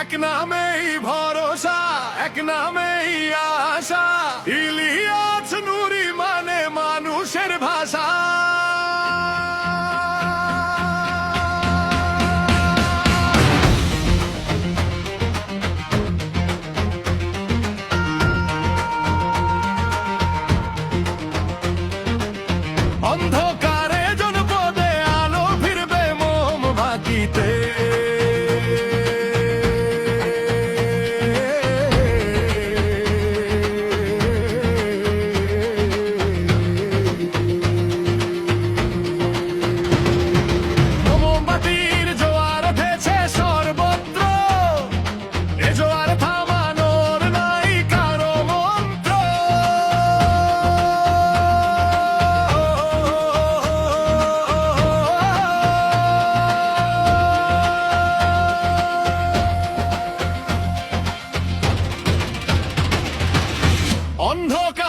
এক নামেই ভরসা এক নামেই আশা। অন্ধকার